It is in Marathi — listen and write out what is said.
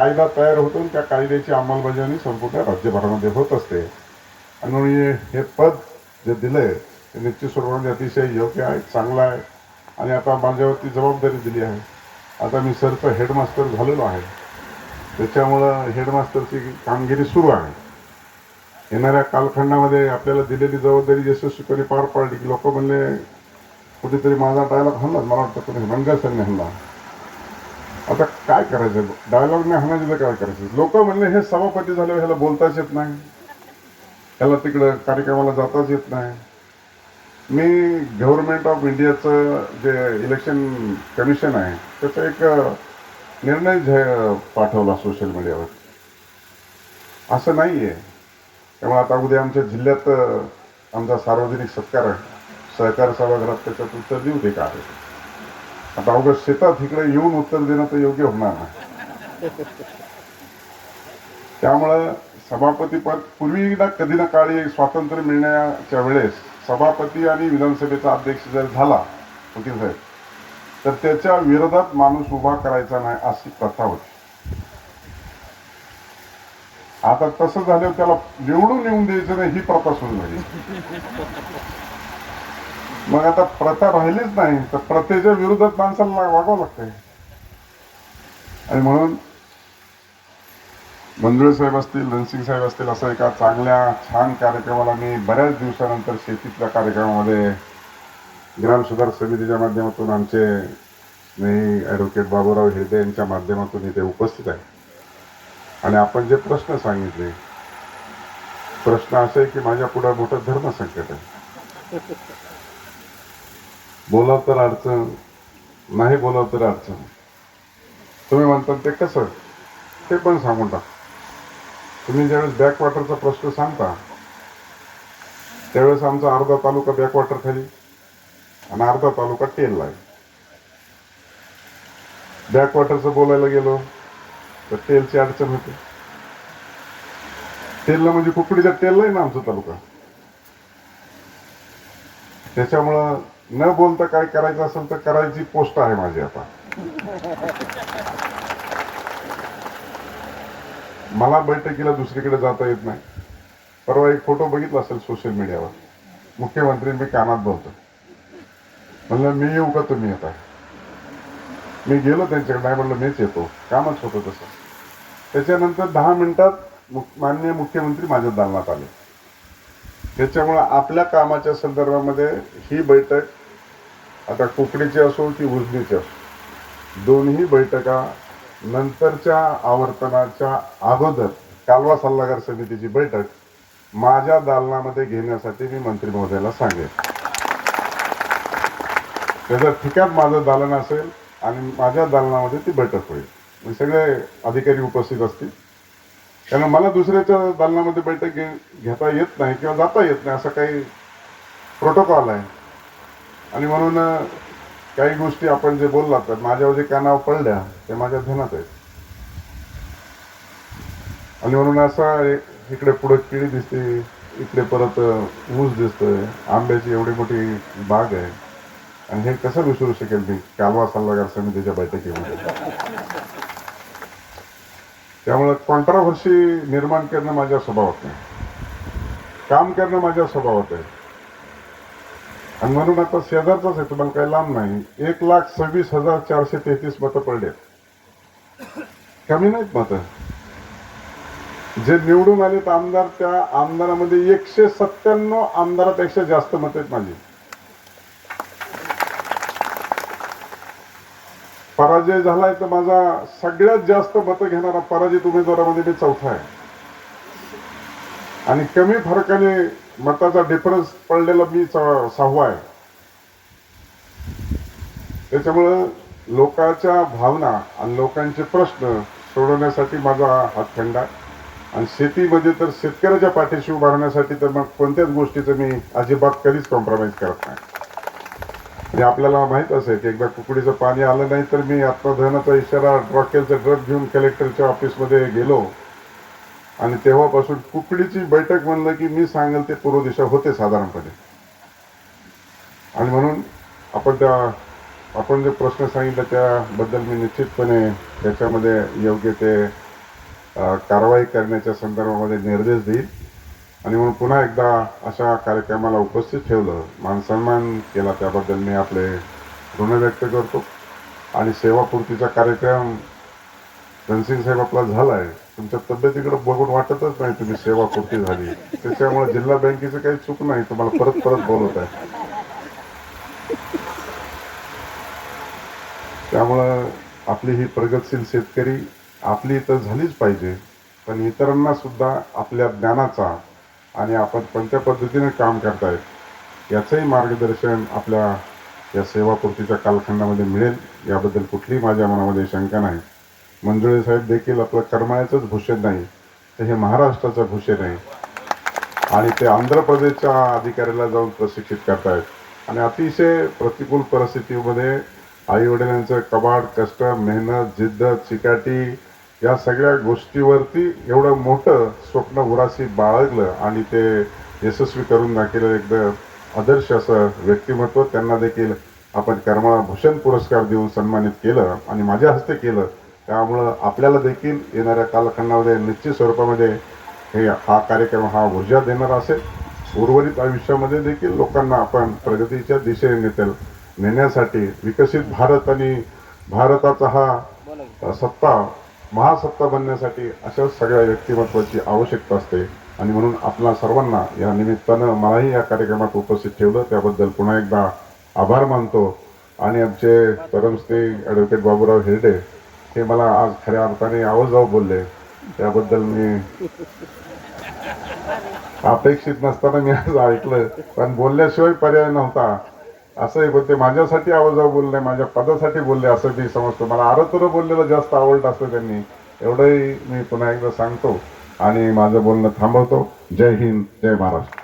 कायदा तयार होतो आणि त्या कायद्याची अंमलबजावणी संपूर्ण राज्यभरामध्ये होत असते. आणि म्हणून हे- पद जे दिलंय ते निश्चित स्वरूपाने अतिशय योग्य आहे चांगलं आहे. आणि आता माझ्यावरती जबाबदारी दिली आहे. आता मी सरचं हेडमास्टर झालेलो आहे. त्याच्यामुळं हेडमास्टरची कामगिरी सुरू आहे. येणाऱ्या कालखंडामध्ये आपल्याला दिलेली जबाबदारी यशस्वीपणे पार पाडली की लोक म्हणले कुठेतरी माझा डायलॉग हल्ला मला वाटतं कोणी मनगा हल्ला आता काय करायचं? डायलॉग नाही हाणायचं तर काय करायचं? लोक म्हणले हे सभापती झाले ह्याला बोलताच येत नाही. ह्याला तिकडं कार्यक्रमाला जाताच येत नाही. मी गव्हर्नमेंट ऑफ इंडियाचं जे इलेक्शन कमिशन आहे त्याचा एक निर्णय पाठवला सोशल मीडियावर असं नाही आहे त्यामुळे आता उद्या आमच्या जिल्ह्यात आमचा सार्वजनिक सत्कार आहे. सहकार सभागृहात त्याच्यात उत्तर देऊ दे का? आता अवघड शेतात इकडे येऊन उत्तर देणं तर योग्य होणार नाही. त्यामुळं सभापती पद पूर्वी ना कधी ना काळी स्वातंत्र्य मिळण्याच्या वेळेस सभापती आणि विधानसभेचा अध्यक्ष जर झाला वकील साहेब तर त्याच्या विरोधात माणूस उभा करायचा नाही अशी प्रथा होती. आता तसं झालं त्याला निवडून येऊन द्यायचं नाही ही प्रथा सुरू झाली. मग आता प्रथा राहिलीच नाही तर प्रथेच्या विरोधात माणसाला वागावं लागतंय. आणि म्हणून मंजुळे साहेब असतील रणसिंग साहेब असतील असं एका चांगल्या छान कार्यक्रमाला मी बऱ्याच दिवसानंतर शेतीतल्या कार्यक्रमामध्ये ग्राम सुधार समितीच्या माध्यमातून आमचे मी ॲडव्होकेट बाबूराव हेदे यांच्या माध्यमातून इथे उपस्थित आहे आणि आपण जे प्रश्न सांगितले प्रश्न असा आहे की माझ्या पुढे मोठं धर्मसंकट आहे. बोलाव तर अडचण नाही बोलाव तर अडचण तुम्ही म्हणतात ते कसं? ते पण सांगून टाक. तुम्ही ज्यावेळेस बॅकवॉटरचा प्रश्न सांगता त्यावेळेस आमचा अर्धा तालुका बॅकवॉटर खाली आणि अर्धा तालुका टेलला आहे. बॅकवॉटरचं बोलायला गेलो तर टेलची अडचण होते. टेलला म्हणजे कुकडीच्या टेलला आहे ना आमचा तालुका. त्याच्यामुळं न बोलता काय करायचं असेल तर करायची पोस्ट आहे माझी आता. मला बैठकीला दुसरीकडे जाता येत नाही. परवा एक फोटो बघितला असेल सोशल मीडियावर मुख्यमंत्री मी कानात बोलतो म्हणलं मी येऊ का तुम्ही येता मी गेलो त्यांच्याकडे नाही म्हणलं मीच येतो. कामच होतं तसं. त्याच्यानंतर दहा मिनिटात मुख- माननीय मुख्यमंत्री माझ्या दालनात आले. त्याच्यामुळं आपल्या कामाच्या संदर्भामध्ये ही बैठक आता कोकणीची असो की उजनीची असो दोन्ही बैठका नंतरच्या आवर्तनाच्या अगोदर कालवा सल्लागार समितीची बैठक माझ्या दालनामध्ये घेण्यासाठी मी मंत्री महोदयाला सांगेन. त्याचं ठिकाण माझं दालन असेल आणि माझ्या दालनामध्ये ती बैठक होईल. सगळे अधिकारी उपस्थित असतील. कारण मला दुसऱ्याच्या दालनामध्ये बैठक घे घेता येत नाही किंवा जाता येत नाही असं काही प्रोटोकॉल आहे. आणि म्हणून काही गोष्टी आपण जे बोललात तर माझ्यावर जे कानावर पडल्या ते माझ्या ध्यानात आहेत. आणि म्हणून असं इकडे पुढे केळी दिसते इकडे परत ऊस दिसतोय आंब्याची एवढी मोठी बाग आहे. आणि हे कसं विसरू शकेल मी? कालवा सल्लागार समितीच्या बैठकीमध्ये. त्यामुळे कॉन्ट्राव्हर्सी निर्माण करणं माझ्या स्वभावात नाही. काम करणं माझ्या स्वभावात आहे. आणि म्हणून आता शेजारचाच आहे तुम्हाला काही लांब नाही. एक लाख सव्वीस हजार चारशे तेहतीस मतं पडले कमी नाहीत मतं. जे निवडून आलेत आमदार त्या आमदारामध्ये एकशे सत्त्याण्णव आमदारापेक्षा जास्त मत आहेत माझी. पराजय झालाय तर माझा सगळ्यात जास्त मतं घेणारा पराजित उमेदवारामध्ये मी चौथा आहे. आणि कमी फरकाने मताचा डिफरन्स पडलेला मी सहावा आहे. त्याच्यामुळं लोकांच्या भावना आणि लोकांचे प्रश्न सोडवण्यासाठी माझा हातखंड आहे. आणि शेतीमध्ये तर शेतकऱ्याच्या पाठीशी उभारण्यासाठी तर मग कोणत्याच गोष्टीचं मी अजिबात कधीच कॉम्प्रोमाइज करत नाही. आणि आपल्याला माहीत असेल की एकदा कुकडीचं पाणी आलं नाही तर मी आत्मधनाचा इशारा रॉकेलचा ड्रग घेऊन कलेक्टरच्या ऑफिसमध्ये गेलो. आणि तेव्हापासून कुकडीची बैठक म्हणलं की मी सांगेल ते पूर्व दिशा होते साधारणपणे. आणि म्हणून आपण त्या आपण जे प्रश्न सांगितलं त्याबद्दल मी निश्चितपणे त्याच्यामध्ये योग्य ते कारवाई करण्याच्या संदर्भामध्ये निर्देश देईल आणि म्हणून पुन्हा एकदा अशा कार्यक्रमाला उपस्थित ठेवलं मान सन्मान केला त्याबद्दल मी आपले ऋण व्यक्त करतो. आणि सेवापूर्तीचा कार्यक्रम रणसिंग साहेब आपला आहे तुमच्या तब्येतीकडे बघून वाटतच नाही तुम्ही सेवापूर्ती झाली. त्याच्यामुळे जिल्हा बँकेचं काही चूक नाही तुम्हाला परत परत बोलवत आहे. त्यामुळं आपली ही प्रगतशील शेतकरी आपली तर झालीच पाहिजे पण इतरांना सुद्धा आपल्या ज्ञानाचा आणि आपण कोणत्या पद्धतीने काम करतायत याचंही मार्गदर्शन आपल्या या सेवापूर्तीच्या कालखंडामध्ये मिळेल. याबद्दल कुठलीही माझ्या मनामध्ये शंका नाही. मंजुळे साहेब देखील आपलं करमाळ्याचंच भूषण नाही तर हे महाराष्ट्राचं भूषण आहे. आणि ते आंध्र प्रदेशच्या अधिकाऱ्याला जाऊन प्रशिक्षित करतायत. आणि अतिशय प्रतिकूल परिस्थितीमध्ये आई वडिलांचं कबाड कष्ट मेहनत जिद्द चिकाटी या सगळ्या गोष्टीवरती एवढं मोठं स्वप्न उराशी बाळगलं आणि ते यशस्वी करून दाखवलं एकदम आदर्श असं व्यक्तिमत्व त्यांना देखील आपण कर्मळा भूषण पुरस्कार देऊन सन्मानित केलं आणि माझ्या हस्ते केलं. त्यामुळं आपल्याला देखील येणाऱ्या कालखंडामध्ये निश्चित स्वरूपामध्ये हे हा कार्यक्रम हा ऊर्जा देणारा असेल. उर्वरित आयुष्यामध्ये देखील लोकांना आपण प्रगतीच्या दिशेने नेतेल नेण्यासाठी विकसित भारत आणि भारताचा हा सत्ता महासत्ता बनण्यासाठी अशा सगळ्या व्यक्तिमत्वाची आवश्यकता असते. आणि म्हणून आपल्या सर्वांना या निमित्तानं मलाही या कार्यक्रमात उपस्थित ठेवलं. त्याबद्दल पुन्हा एकदा आभार मानतो. आणि आमचे परमस्ते ॲडव्होकेट बाबूराव हिरडे हे मला आज खऱ्या अर्थाने आवाजाव बोलले. त्याबद्दल मी अपेक्षित नसताना मी आज ऐकलं पण बोलल्याशिवाय पर्याय नव्हता. असंही बोलते माझ्यासाठी आवाजाव बोलले माझ्या पदासाठी बोलले असं मी समजतो. मला आरतुर बोललेलं जास्त आवडत असतं त्यांनी. एवढंही मी पुन्हा एकदा सांगतो आणि माझं बोलणं थांबवतो. जय हिंद जय महाराष्ट्र.